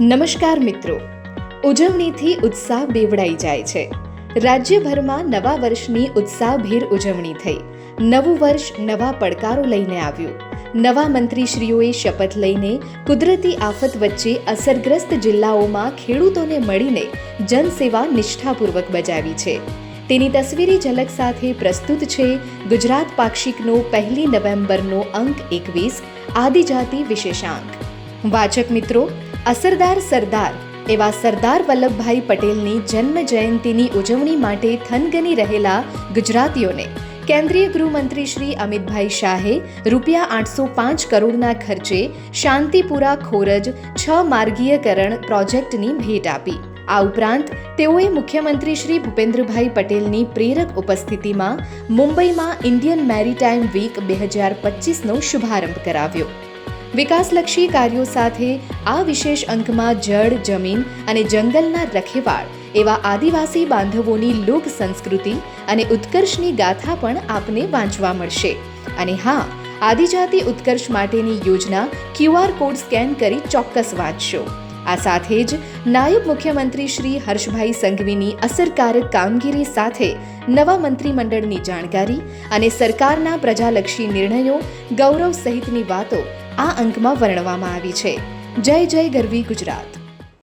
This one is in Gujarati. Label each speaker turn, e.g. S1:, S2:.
S1: નમસ્કાર મિત્રો. ઉજવણીથી ઉત્સાહ બેવડાઈ જાય છે. રાજ્યભરમાં નવા વર્ષની ઉત્સાહભેર ઉજવણી થઈ. નવું વર્ષ નવા પડકારો લઈને આવ્યું. નવા મંત્રીશ્રીઓએ શપથ લઈને કુદરતી આફત વચ્ચે અસરગ્રસ્ત જિલ્લાઓમાં ખેડૂતોને મળીને જનસેવા નિષ્ઠાપૂર્વક બજાવી છે. તેની તસવીરી ઝલક સાથે પ્રસ્તુત છે ગુજરાત પાક્ષિકનો પહેલી નવેમ્બરનો અંક એકવીસ, આદિજાતિ વિશેષાંક. વાચક મિત્રો અસરદાર સરદાર એવા સરદાર વલ્લભભાઈ પટેલની જન્મ જયંતિની ઉજવણી માટે થનગની રહેલા ગુજરાતીઓને કેન્દ્રીય ગૃહમંત્રી શ્રી અમિતભાઈ શાહે રૂપિયા આઠસો પાંચ કરોડના ખર્ચે શાંતિપુરા ખોરજ છ માર્ગીયકરણ પ્રોજેક્ટની ભેટ આપી. આ ઉપરાંત તેઓએ મુખ્યમંત્રી શ્રી ભૂપેન્દ્રભાઈ પટેલની પ્રેરક ઉપસ્થિતિમાં મુંબઈમાં ઇન્ડિયન મેરીટાઈમ વીક બે હજાર પચીસનો શુભારંભ કરાવ્યો. વિકાસલક્ષી કાર્યો સાથે આ વિશેષ અંકમાં જળ, જમીન અને જંગલના રખેવાળ એવા આદિવાસી બાંધવોની લોક સંસ્કૃતિ અને ઉત્કર્ષની ગાથા પણ આપને વાંચવા મળશે. અને હા, આદિજાતિ ઉત્કર્ષ માટેની યોજના ક્યુઆર કોડ સ્કેન કરી ચોક્કસ વાંચશો. આ સાથે જ નાયબ મુખ્યમંત્રી શ્રી હર્ષભાઈ સંઘવીની અસરકારક કામગીરી સાથે નવા મંત્રીમંડળની જાણકારી અને સરકારના પ્રજાલક્ષી નિર્ણયો ગૌરવ સહિતની વાતો આ અંકમાં વર્ણવવામાં આવી છે. જય જય ગરવી ગુજરાત.